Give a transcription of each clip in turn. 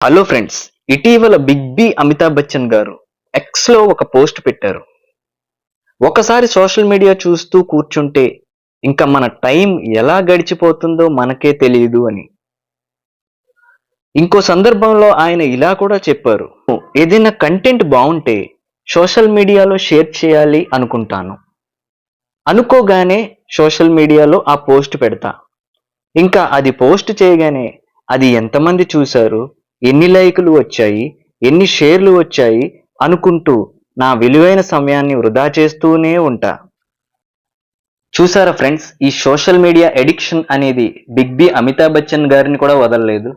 Hello friends ఇటీవల big B Amitabh Bachchan గారు ఎక్స్లో ఒక పోస్ట్ పెట్టారు. ఒకసారి సోషల్ మీడియా చూస్తూ కూర్చుంటే ఇంకా మన టైం ఎలా గడిచిపోతుందో మనకే తెలియదు అని. ఇంకో సందర్భంలో ఆయన ఇలా కూడా చెప్పారు. ఏదైనా కంటెంట్ బాగుంటే సోషల్ మీడియాలో షేర్ చేయాలి అనుకుంటాను. అనుకోగానే సోషల్ మీడియాలో ఆ పోస్ట్ పెడతా. ఇంకా అది పోస్ట్ చేయగానే అది ఎంతమంది చూశారు? ఎన్ని లైకులు వచ్చాయి ఎన్ని షేర్లు వచ్చాయి అనుకుంటూ నా విలువైన సమయాన్ని వృధా చేస్తూనే ఉంటా. చూసారా ఫ్రెండ్స్ ఈ సోషల్ మీడియా ఎడిక్షన్ అనేది బిగ్ బి అమితాబ్ బచ్చన్ గారిని కూడా వదలలేదు.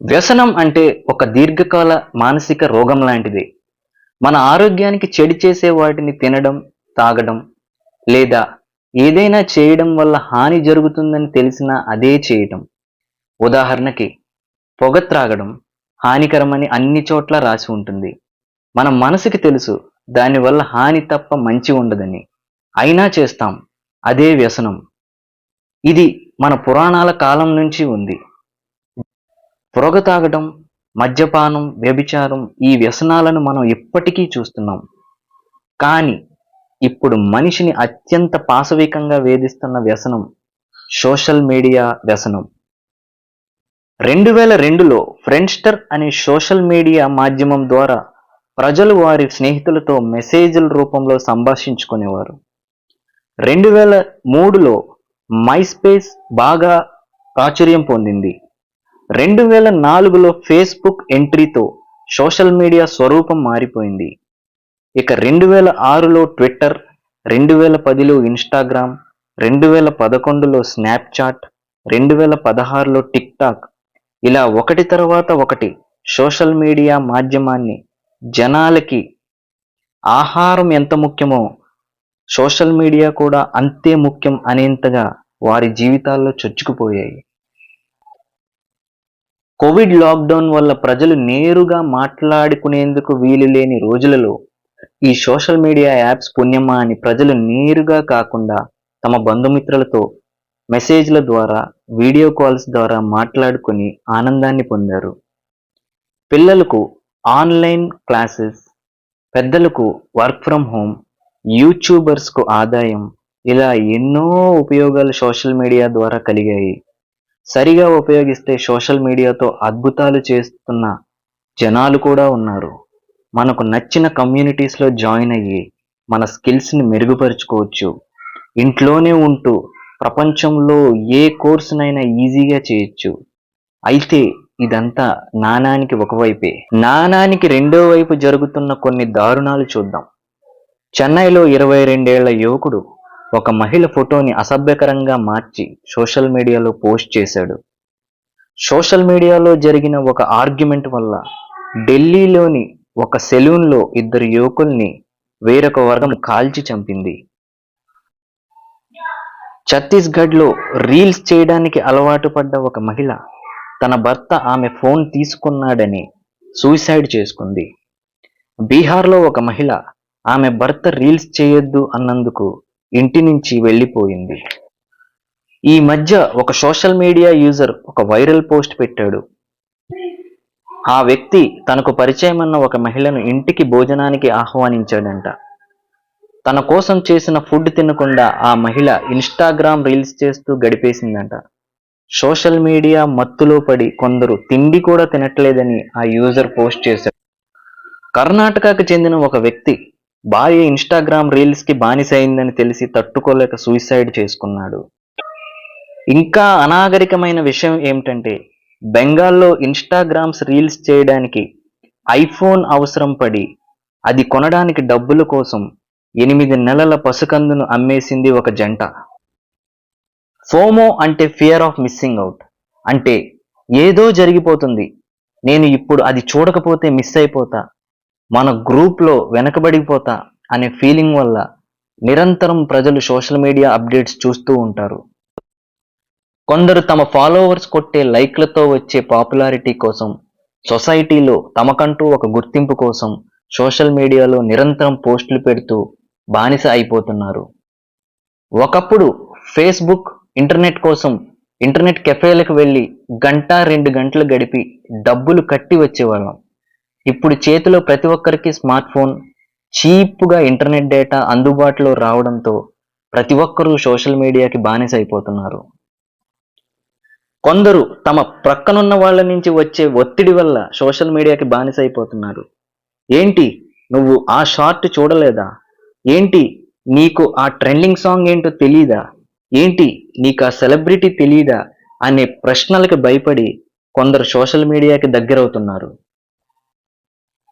వ్యసనం అంటే ఒక దీర్ఘకాల మానసిక రోగం లాంటిది. మన ఆరోగ్యానికి చెడు చేసే వాటిని తినడం తాగడం లేదా ఏదైనా చేయడం వల్ల హాని జరుగుతుందని తెలిసినా అదే చేయటం. ఉదాహరణకి పొగ త్రాగడం హానికరమని అన్ని చోట్ల రాసి ఉంటుంది. మన మనసుకి తెలుసు దానివల్ల హాని తప్ప మంచి ఉండదని. అయినా చేస్తాం అదే వ్యసనం. ఇది మన పురాణాల కాలం నుంచి ఉంది. పొగ తాగడం మద్యపానం వ్యభిచారం ఈ వ్యసనాలను మనం ఇప్పటికీ చూస్తున్నాం. కానీ ఇప్పుడు మనిషిని అత్యంత పాశవికంగా వేధిస్తున్న వ్యసనం సోషల్ మీడియా వ్యసనం. రెండు వేల రెండులో ఫ్రెండ్స్టర్ అనే సోషల్ మీడియా మాధ్యమం ద్వారా ప్రజలు వారి స్నేహితులతో మెసేజ్ల రూపంలో సంభాషించుకునేవారు. రెండు వేల మూడులో మైస్పేస్ బాగా ప్రాచుర్యం పొందింది. రెండు వేల నాలుగులో ఫేస్బుక్ ఎంట్రీతో సోషల్ మీడియా స్వరూపం మారిపోయింది. ఇక రెండు వేల ఆరులో ట్విట్టర్ రెండు వేల పదిలో ఇన్స్టాగ్రామ్ రెండు వేల పదకొండులో స్నాప్చాట్ రెండు వేల పదహారులో టిక్టాక్ ఇలా ఒకటి తర్వాత ఒకటి సోషల్ మీడియా మాధ్యమాన్ని జనాలకి ఆహారం ఎంత ముఖ్యమో సోషల్ మీడియా కూడా అంతే ముఖ్యం అనేంతగా వారి జీవితాల్లో చొచ్చుకుపోయాయి. కోవిడ్ లాక్డౌన్ వల్ల ప్రజలు నేరుగా మాట్లాడుకునేందుకు వీలు లేని రోజులలో ఈ సోషల్ మీడియా యాప్స్ పుణ్యమా అని ప్రజలు నేరుగా కాకుండా తమ బంధుమిత్రులతో మెసేజ్ల ద్వారా వీడియో కాల్స్ ద్వారా మాట్లాడుకుని ఆనందాన్ని పొందారు. పిల్లలకు ఆన్లైన్ క్లాసెస్ పెద్దలకు వర్క్ ఫ్రమ్ హోమ్ యూట్యూబర్స్కు ఆదాయం ఇలా ఎన్నో ఉపయోగాలు సోషల్ మీడియా ద్వారా కలిగాయి. సరిగా ఉపయోగిస్తే సోషల్ మీడియాతో అద్భుతాలు చేస్తున్న జనాలు కూడా ఉన్నారు. మనకు నచ్చిన కమ్యూనిటీస్లో జాయిన్ అయ్యి మన స్కిల్స్ని మెరుగుపరుచుకోవచ్చు. ఇంట్లోనే ఉంటూ ప్రపంచంలో ఏ కోర్సునైనా ఈజీగా చేయొచ్చు. అయితే ఇదంతా నాణానికి ఒకవైపే నాణానికి రెండో వైపు జరుగుతున్న కొన్ని దారుణాలు చూద్దాం. చెన్నైలో ఇరవై రెండేళ్ళ యువకుడు ఒక మహిళ ఫోటోని అసభ్యకరంగా మార్చి సోషల్ మీడియాలో పోస్ట్ చేశాడు. సోషల్ మీడియాలో జరిగిన ఒక ఆర్గ్యుమెంట్ వల్ల ఢిల్లీలోని ఒక సెలూన్లో ఇద్దరు యువకుల్ని వేరొక వర్గం కాల్చి చంపింది. ఛత్తీస్గఢ్లో రీల్స్ చేయడానికి అలవాటు పడ్డ ఒక మహిళ తన భర్త ఆమె ఫోన్ తీసుకున్నాడని సూసైడ్ చేసుకుంది. బీహార్లో ఒక మహిళ ఆమె భర్త రీల్స్ చేయొద్దు అన్నందుకు ఇంటి నుంచి వెళ్ళిపోయింది. ఈ మధ్య ఒక సోషల్ మీడియా యూజర్ ఒక వైరల్ పోస్ట్ పెట్టాడు. ఆ వ్యక్తి తనకు పరిచయమన్న ఒక మహిళను ఇంటికి భోజనానికి ఆహ్వానించాడంట. తన కోసం చేసిన ఫుడ్ తినకుండా ఆ మహిళ ఇన్స్టాగ్రామ్ రీల్స్ చేస్తూ గడిపేసిందంట. సోషల్ మీడియా మత్తులో పడి కొందరు తిండి కూడా తినట్లేదని ఆ యూజర్ పోస్ట్ చేశాడు. కర్ణాటకకు చెందిన ఒక వ్యక్తి భార్య ఇన్స్టాగ్రామ్ రీల్స్కి బానిసైందని తెలిసి తట్టుకోలేక సూసైడ్ చేసుకున్నాడు. ఇంకా అనాగరికమైన విషయం ఏమిటంటే బెంగాల్లో ఇన్స్టాగ్రామ్స్ రీల్స్ చేయడానికి ఐఫోన్ అవసరం పడి అది కొనడానికి డబ్బుల కోసం ఎనిమిది నెలల పసుకందును అమ్మేసింది ఒక జంట. ఫోమో అంటే ఫియర్ ఆఫ్ మిస్సింగ్ అవుట్ అంటే ఏదో జరిగిపోతుంది. నేను ఇప్పుడు అది చూడకపోతే మిస్ అయిపోతా. మన గ్రూప్లో వెనకబడిపోతా అనే ఫీలింగ్ వల్ల నిరంతరం ప్రజలు సోషల్ మీడియా అప్డేట్స్ చూస్తూ ఉంటారు. కొందరు తమ ఫాలోవర్స్ కొట్టే లైక్లతో వచ్చే పాపులారిటీ కోసం సొసైటీలో తమకంటూ ఒక గుర్తింపు కోసం సోషల్ మీడియాలో నిరంతరం పోస్టులు పెడుతూ బానిస అయిపోతున్నారు. ఒకప్పుడు ఫేస్బుక్ ఇంటర్నెట్ కోసం ఇంటర్నెట్ కెఫేలకు వెళ్ళి గంట రెండు గంటలు గడిపి డబ్బులు కట్టి వచ్చేవాళ్ళం. ఇప్పుడు చేతిలో ప్రతి ఒక్కరికి స్మార్ట్ ఫోన్ చీప్గా ఇంటర్నెట్ డేటా అందుబాటులో రావడంతో ప్రతి ఒక్కరూ సోషల్ మీడియాకి బానిస అయిపోతున్నారు. కొందరు తమ ప్రక్కనున్న వాళ్ళ నుంచి వచ్చే ఒత్తిడి వల్ల సోషల్ మీడియాకి బానిస అయిపోతున్నారు. ఏంటి? నువ్వు ఆ షార్ట్ చూడలేదా? ఏంటి నీకు ఆ ట్రెండింగ్ సాంగ్ ఏంటో తెలీదా? ఏంటి నీకు ఆ సెలబ్రిటీ తెలీదా? అనే ప్రశ్నలకు భయపడి కొందరు సోషల్ మీడియాకి దగ్గరవుతున్నారు.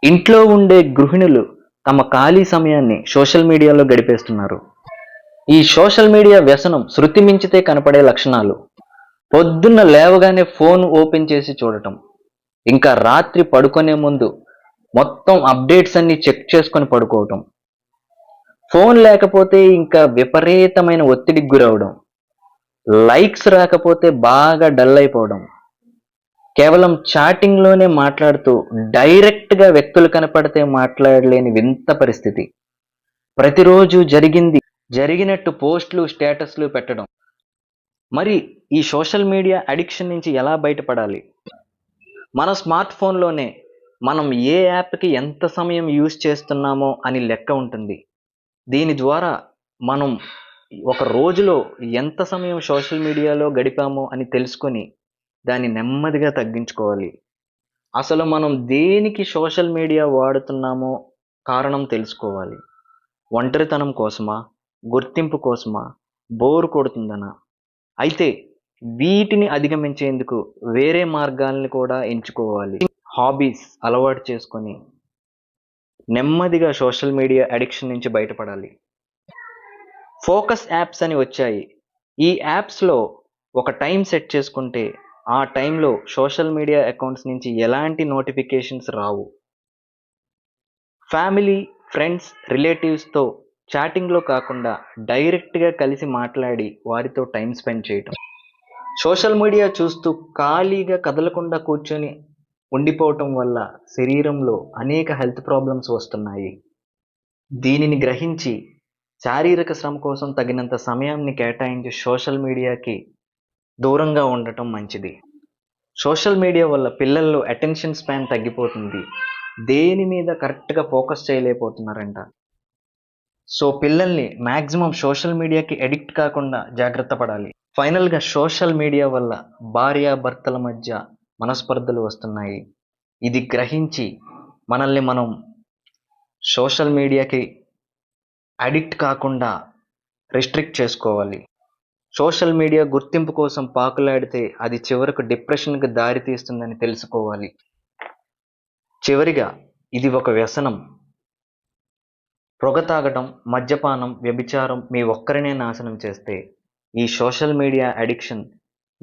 ఇంట్లో ఉండే గృహిణులు తమ ఖాళీ సమయాన్ని సోషల్ మీడియాలో గడిపేస్తున్నారు. ఈ సోషల్ మీడియా వ్యసనం శృతి మించితే కనపడే లక్షణాలు. పొద్దున్న లేవగానే ఫోన్ ఓపెన్ చేసి చూడటం. ఇంకా రాత్రి పడుకునే ముందు మొత్తం అప్డేట్స్ అన్ని చెక్ చేసుకొని పడుకోవటం. ఫోన్ లేకపోతే ఇంకా విపరీతమైన ఒత్తిడికి గురవడం లైక్స్ రాకపోతే బాగా డల్ అయిపోవడం కేవలం చాటింగ్లోనే మాట్లాడుతూ డైరెక్ట్గా వ్యక్తులు కనపడితే మాట్లాడలేని వింత పరిస్థితి. ప్రతిరోజు జరిగింది జరిగినట్టు పోస్టులు స్టేటస్లు పెట్టడం. మరి ఈ సోషల్ మీడియా అడిక్షన్ నుంచి ఎలా బయటపడాలి? మన స్మార్ట్ ఫోన్లోనే మనం ఏ యాప్కి ఎంత సమయం యూజ్ చేస్తున్నామో అని లెక్క ఉంటుంది. దీని ద్వారా మనం ఒక రోజులో ఎంత సమయం సోషల్ మీడియాలో గడిపామో అని తెలుసుకొని దాన్ని నెమ్మదిగా తగ్గించుకోవాలి. అసలు మనం దేనికి సోషల్ మీడియా వాడుతున్నామో కారణం తెలుసుకోవాలి. ఒంటరితనం కోసమా? గుర్తింపు కోసమా? బోరు కొడుతుందనా? అయితే వీటిని అధిగమించేందుకు వేరే మార్గాల్ని కూడా ఎంచుకోవాలి. హాబీస్ అలవాటు చేసుకొని నెమ్మదిగా సోషల్ మీడియా అడిక్షన్ నుంచి బయటపడాలి. ఫోకస్ యాప్స్ అని వచ్చాయి. ఈ యాప్స్లో ఒక టైం సెట్ చేసుకుంటే ఆ టైంలో సోషల్ మీడియా అకౌంట్స్ నుంచి ఎలాంటి నోటిఫికేషన్స్ రావు. ఫ్యామిలీ ఫ్రెండ్స్ రిలేటివ్స్తో చాటింగ్లో కాకుండా డైరెక్ట్గా కలిసి మాట్లాడి వారితో టైం స్పెండ్ చేయటం. సోషల్ మీడియా చూస్తూ ఖాళీగా కదలకుండా కూర్చొని ఉండిపోవటం వల్ల శరీరంలో అనేక హెల్త్ ప్రాబ్లమ్స్ వస్తున్నాయి. దీనిని గ్రహించి శారీరక శ్రమ కోసం తగినంత సమయాన్ని కేటాయించి సోషల్ మీడియాకి దూరంగా ఉండటం మంచిది. సోషల్ మీడియా వల్ల పిల్లల్లో అటెన్షన్ స్పాన్ తగ్గిపోతుంది. దేని మీద కరెక్ట్గా ఫోకస్ చేయలేకపోతున్నారంట. సో పిల్లల్ని మ్యాక్సిమం సోషల్ మీడియాకి అడిక్ట్ కాకుండా జాగ్రత్త పడాలి. ఫైనల్గా సోషల్ మీడియా వల్ల భార్యాభర్తల మధ్య మనస్పర్ధలు వస్తున్నాయి. ఇది గ్రహించి మనల్ని మనం సోషల్ మీడియాకి అడిక్ట్ కాకుండా రిస్ట్రిక్ట్ చేసుకోవాలి. సోషల్ మీడియా గుర్తింపు కోసం పాకులాడితే అది చివరకు డిప్రెషన్కి దారి తీస్తుందని తెలుసుకోవాలి. చివరిగా ఇది ఒక వ్యసనం. పొగ తాగటం మద్యపానం వ్యభిచారం మీ ఒక్కరినే నాశనం చేస్తే ఈ సోషల్ మీడియా అడిక్షన్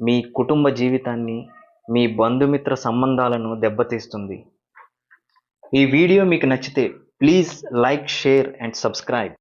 మీ కుటుంబ జీవితాన్ని మీ బంధుమిత్ర సంబంధాలను దెబ్బతీస్తుంది. ఈ వీడియో మీకు నచ్చితే please like share and subscribe